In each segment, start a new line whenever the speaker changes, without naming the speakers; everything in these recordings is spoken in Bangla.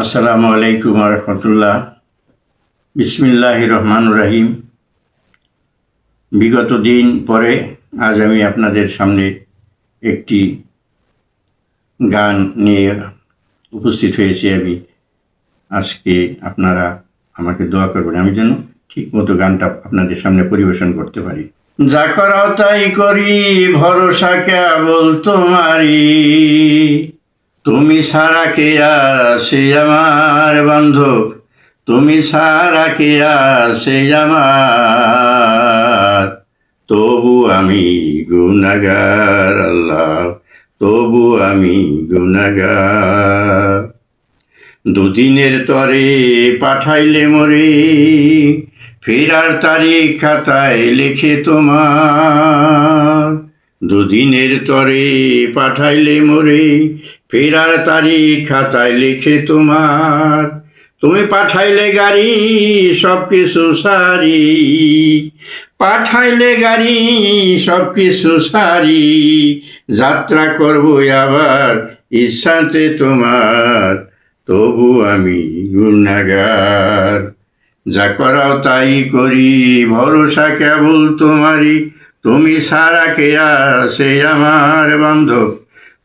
আসসালামু আলাইকুম রহমতুল্লাহ। বিসমিল্লাহ রহমান রহিম। বিগত দিন পরে আজ আমি আপনাদের সামনে একটি গান নিয়ে উপস্থিত হয়েছি। আমি আজকে আপনারা আমাকে দোয়া করবেন, আমি যেন ঠিক মতো গানটা আপনাদের সামনে পরিবেশন করতে পারি। যা করাও তাই করি, ভরসা কে কেবল তোমারই। তুমি সারা কে আসে আমার বান্ধব? তুমি সারা কে আসে আমার? তবু আমি গুনাগার আল্লাহ। তবু আমি গুনাগার দুদিনের তরে পাঠাইলে মরে, ফেরার তারিখ খাতায় লেখে তোমার। দুদিনের তরে পাঠাইলে মোরে, ফেরার তারিখ খাতায় লিখে তোমার। তুমি পাঠাইলে গাড়ি সব কিছু সারি। পাঠাইলে গাড়ি সব কিছু সারি। যাত্রা করব আবার ইচ্ছাতে তোমার, তবু আমি গুণাগার। যা করাও তাই করি, ভরসা কেবল তোমারই। তুমি সারা কে আসে আমার বান্ধব?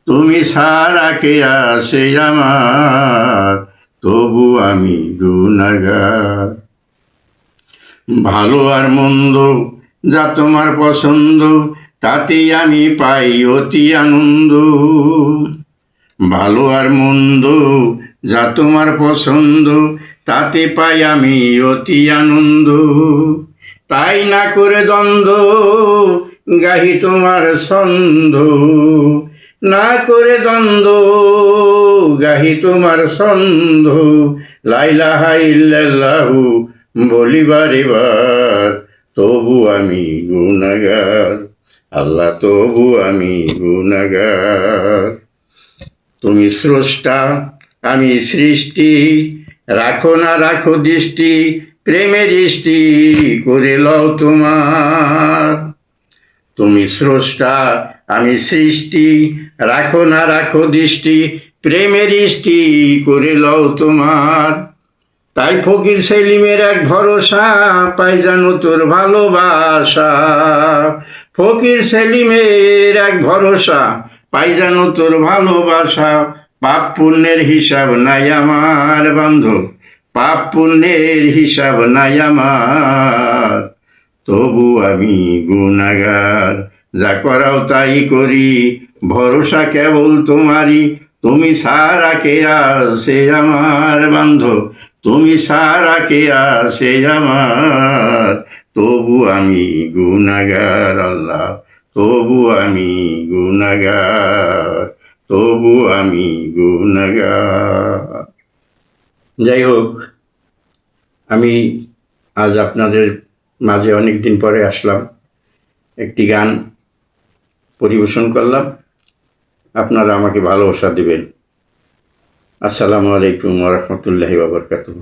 তুমি সারা কে আসে আমার? তবু আমি গুণাগার ভালো আর মন্দ যা তোমার পছন্দ তাতে আমি পাই অতি আনন্দ। ভালো আর মন্দ যা তোমার পছন্দ, তাতে পাই আমি অতি আনন্দ। তাই না করে দ্বন্দ্ব, গাহি তোমার ছন্দ। না করে দ্বন্দ্ব, গাহি তোমার ছন্দ। লাইলা হাইল্লাহু বলিবার এবার, তবু আমি গুনাগার আল্লাহ, তবু আমি গুনাগার তুমি স্রষ্টা, আমি সৃষ্টি। রাখো না, রাখো দৃষ্টি। প্রেমে দৃষ্টি করে লও তোমার। তুমি স্রষ্টা, আমি সৃষ্টি, রাখো না, রাখো দৃষ্টি প্রেমে দৃষ্টি করে লও তোমার। তাই ফকির সেলিমের এক ভরসা, পাই জানো তোর ভালোবাসা। ফকির সেলিমের এক ভরসা, পাই জানো তোর ভালোবাসা। পাপ পুণ্যের হিসাব নাই আমার, বান্ধব। পাপ পুণ্যের হিসাব নাই আমার। তবু আমি গুণাগার যা করাও তাই করি। ভরসা কেবল তোমারই, তুমি সারা কে আসে আমার বান্ধব? তুমি সারা কে আসে আমার? তবু আমি গুণাগার আল্লাহ। তবু আমি গুণাগার তবু আমি গুণাগার যাই হোক, আমি আজ আপনাদের মাঝে অনেক দিন পরে আসলাম, একটি গান পরিবেশন করলাম। আপনারা আমাকে ভালোবাসা দেবেন। আসসালামু আলাইকুম রহমতুল্লাহি বাবরকাতুহ